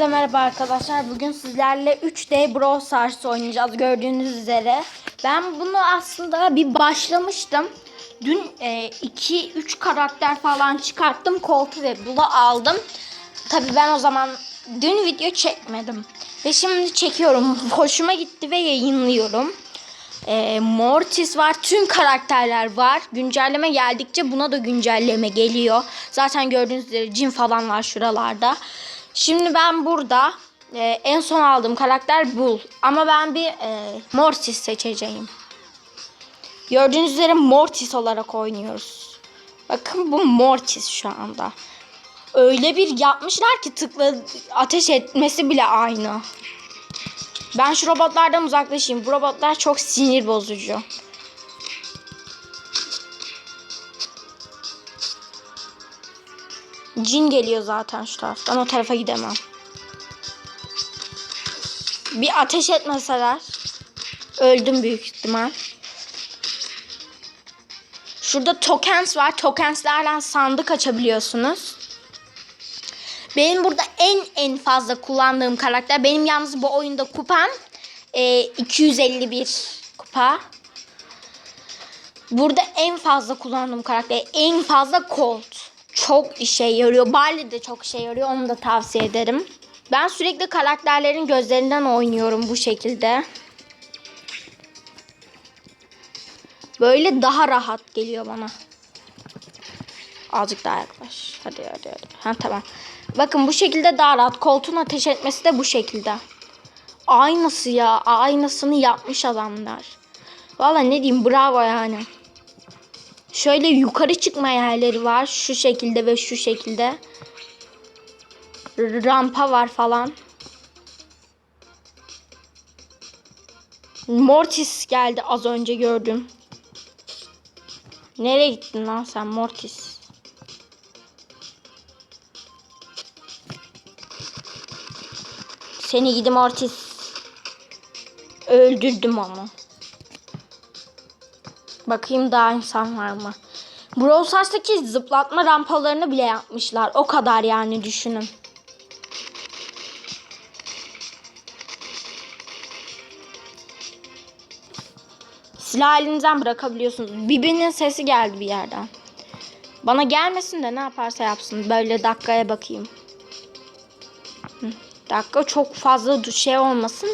Herkese merhaba arkadaşlar. Bugün sizlerle 3D Brawl Stars oynayacağız gördüğünüz üzere. Ben bunu aslında bir başlamıştım. Dün 2-3 karakter falan çıkarttım. Colt'u ve Bull'u aldım. Tabii ben o zaman dün video çekmedim. Ve şimdi çekiyorum. Hoşuma gitti ve yayınlıyorum. E, Mortis var. Tüm karakterler var. Güncelleme geldikçe buna da güncelleme geliyor. Zaten gördüğünüz üzere cin falan var şuralarda. Şimdi ben burada e, en son aldığım karakter Bull. Ama ben bir e, Mortis seçeceğim. Gördüğünüz üzere Mortis olarak oynuyoruz. Bakın bu Mortis şu anda. Öyle bir yapmışlar ki tıkla ateş etmesi bile aynı. Ben şu robotlardan uzaklaşayım. Bu robotlar çok sinir bozucu. Cin geliyor zaten şu taraftan. O tarafa gidemem. Bir ateş etmeseler öldüm büyük ihtimal. Şurada tokens var. Tokenslerden sandık açabiliyorsunuz. Benim burada en en fazla kullandığım karakter. Benim yalnız bu oyunda kupam e, 251 kupa. Burada en fazla kullandığım karakter en fazla Colt. Çok işe yarıyor. Barley de çok işe yarıyor. Onu da tavsiye ederim. Ben sürekli karakterlerin gözlerinden oynuyorum bu şekilde. Böyle daha rahat geliyor bana. Azıcık daha yaklaş. Hadi hadi hadi. Ha tamam. Bakın bu şekilde daha rahat. Koltuğun ateş etmesi de bu şekilde. Aynısı ya. Aynısını yapmış adamlar. Valla ne diyeyim bravo yani. Şöyle yukarı çıkma yerleri var. Şu şekilde ve şu şekilde. Rampa var falan. Mortis geldi az önce gördüm. Nereye gittin lan sen Mortis? Seni gidi Mortis. Öldürdüm onu. Bakayım daha insan var mı? Brawl Stars'taki zıplatma rampalarını bile yapmışlar. O kadar yani düşünün. Silah elinizden bırakabiliyorsunuz. Birbirinin sesi geldi bir yerden. Bana gelmesin de ne yaparsa yapsın. Böyle dakikaya bakayım. Dakika çok fazla şey olmasın.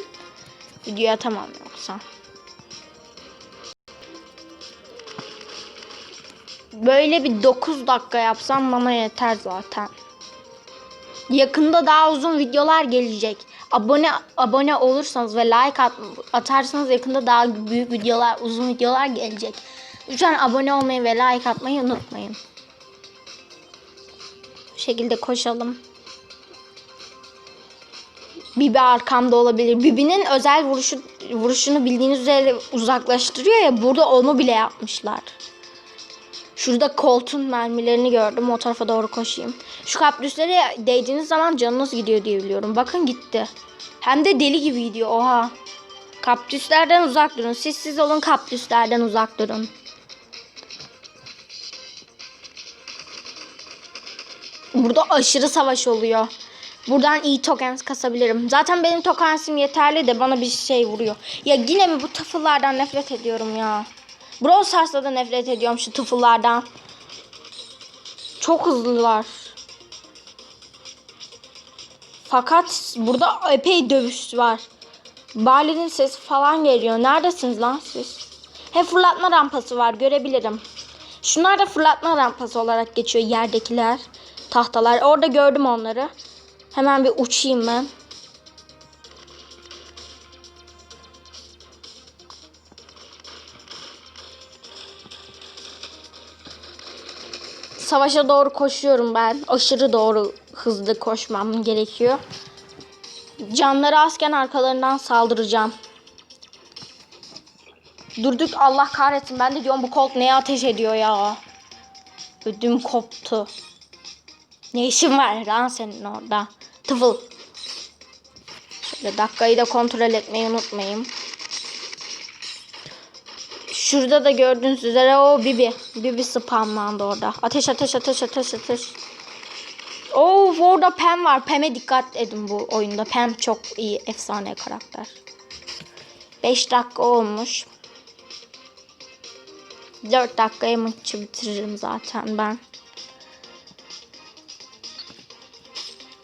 Video atamam yoksa. Böyle bir 9 dakika yapsam bana yeter zaten. Yakında daha uzun videolar gelecek. Abone abone olursanız ve like at, atarsanız yakında daha büyük videolar, uzun videolar gelecek. Lütfen abone olmayı ve like atmayı unutmayın. Bu şekilde koşalım. Bibi arkamda olabilir. Bibi'nin özel vuruşu vuruşunu bildiğiniz üzere uzaklaştırıyor ya. Burada onu bile yapmışlar. Şurada koltuğun mermilerini gördüm. O tarafa doğru koşayım. Şu kaktüslere değdiğiniz zaman canınız gidiyor diye biliyorum. Bakın gitti. Hem de deli gibi gidiyor. Oha. Kaktüslerden uzak durun. Siz siz olun kaktüslerden uzak durun. Burada aşırı savaş oluyor. Buradan iyi tokens kasabilirim. Zaten benim tokensim yeterli de bana bir şey vuruyor. Ya yine mi bu tıfıllardan nefret ediyorum ya. Brawl Stars'ta da nefret ediyorum şu tıfıllardan. Çok hızlılar. Fakat burada epey dövüş var. Barley'nin sesi falan geliyor. Neredesiniz lan siz? He fırlatma rampası var görebilirim. Şunlar da fırlatma rampası olarak geçiyor yerdekiler. Tahtalar. Orada gördüm onları. Hemen bir uçayım ben. Savaşa doğru koşuyorum ben. Aşırı doğru hızlı koşmam gerekiyor. Canları azken arkalarından saldıracağım. Durduk Allah kahretsin. Ben de diyorum bu Colt neye ateş ediyor ya. Ödüm koptu. Ne işin var lan senin orada? Tıfıl. Şöyle dakikayı da kontrol etmeyi unutmayın. Şurada da gördüğünüz üzere o Bibi. Bibi spamlandı orada. Ateş ateş ateş ateş ateş. Oo orada Pam var. Pam'e dikkat edin bu oyunda. Pam çok iyi efsane karakter. 5 dakika olmuş. 4 dakikaya maçı bitiririm zaten ben.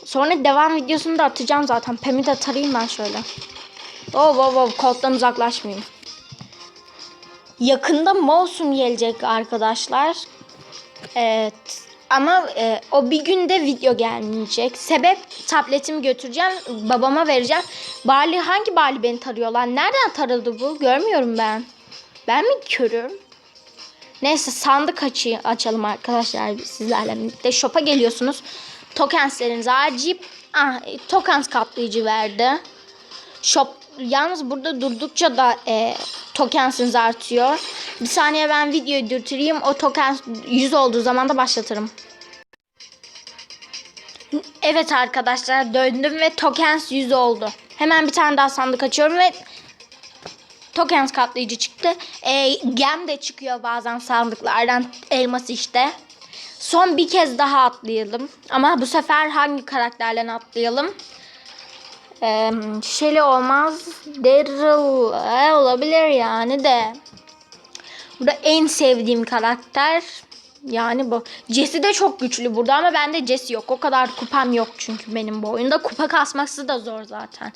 Sonra devam videosunu da atacağım zaten. Pam'i de tarayayım ben şöyle. Oh oh oh koltuktan uzaklaşmayayım. Yakında Mouse'um gelecek arkadaşlar. Evet. Ama e, o bir günde video gelmeyecek. Sebep tabletimi götüreceğim. Babama vereceğim. Barley hangi Barley beni tarıyor lan? Nereden tarıldı bu? Görmüyorum ben. Ben mi körüm? Neyse sandık açı açalım arkadaşlar sizlerle birlikte. Shop'a geliyorsunuz. Tokenslerinizi harcayıp ah, tokens katlayıcı verdi. Shop yalnız burada durdukça da e, tokensiniz artıyor. Bir saniye ben videoyu dürtüreyim. O token 100 olduğu zaman da başlatırım. Evet arkadaşlar döndüm ve tokens 100 oldu. Hemen bir tane daha sandık açıyorum ve tokens katlayıcı çıktı. E, gem de çıkıyor bazen sandıklardan elmas işte. Son bir kez daha atlayalım. Ama bu sefer hangi karakterle atlayalım? Ee, olmaz. Daryl e, olabilir yani de. Burada en sevdiğim karakter yani bu. Jesse de çok güçlü burada ama bende Jesse yok. O kadar kupam yok çünkü benim bu oyunda. Kupa kasması da zor zaten.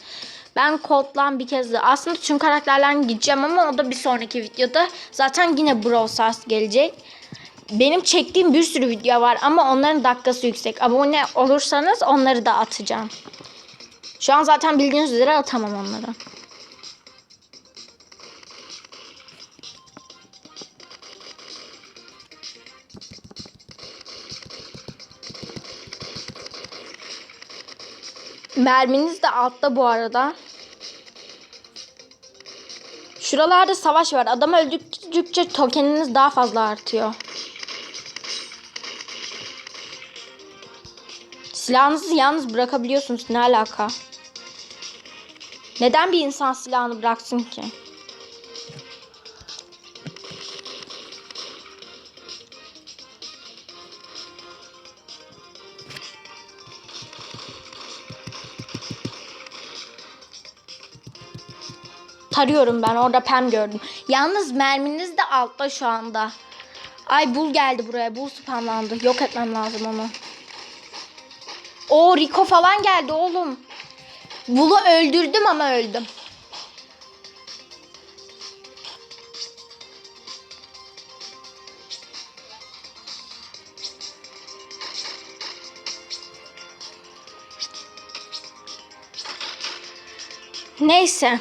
Ben Colt'lan bir kez de aslında tüm karakterlerden gideceğim ama o da bir sonraki videoda. Zaten yine Brawl Stars gelecek. Benim çektiğim bir sürü video var ama onların dakikası yüksek. Abone olursanız onları da atacağım. Şu an zaten bildiğiniz üzere atamam onları. Merminiz de altta bu arada. Şuralarda savaş var. Adam öldükçe tokeniniz daha fazla artıyor. Silahınızı yalnız bırakabiliyorsunuz. Ne alaka? Neden bir insan silahını bıraksın ki? Tarıyorum ben. Orada pem gördüm. Yalnız merminiz de altta şu anda. Ay bul geldi buraya. Bul spamlandı. Yok etmem lazım onu. O Rico falan geldi oğlum. Bul'u öldürdüm ama öldüm. Neyse.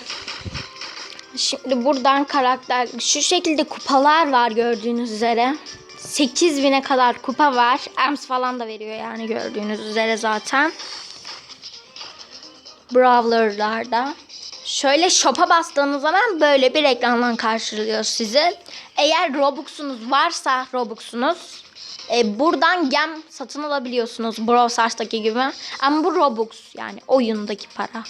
Şimdi buradan karakter şu şekilde kupalar var gördüğünüz üzere. 8000'e kadar kupa var. Ems falan da veriyor yani gördüğünüz üzere zaten. Brawler'larda. Şöyle shop'a bastığınız zaman böyle bir ekrandan karşılıyor sizi. Eğer Robux'unuz varsa Robux'unuz e, buradan gem satın alabiliyorsunuz Brawl Stars'taki gibi. Ama bu Robux yani oyundaki para.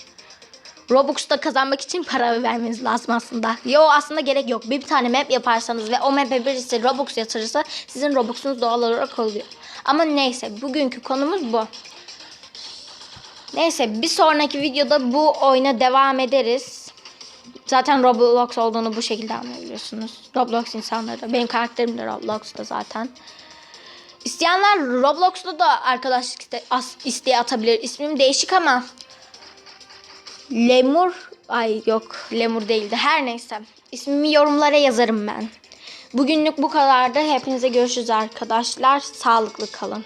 Robux'ta kazanmak için para vermeniz lazım aslında. Yo aslında gerek yok. Bir tane map yaparsanız ve o map'e birisi Robux yatırırsa sizin Robux'unuz doğal olarak oluyor. Ama neyse bugünkü konumuz bu. Neyse bir sonraki videoda bu oyuna devam ederiz. Zaten Roblox olduğunu bu şekilde anlayabiliyorsunuz. Roblox insanları. Benim karakterim de Roblox'ta zaten. İsteyenler Roblox'ta da arkadaşlık iste isteği atabilir. İsmim değişik ama Lemur ay yok Lemur değildi. Her neyse. İsmimi yorumlara yazarım ben. Bugünlük bu kadardı. Hepinize görüşürüz arkadaşlar. Sağlıklı kalın.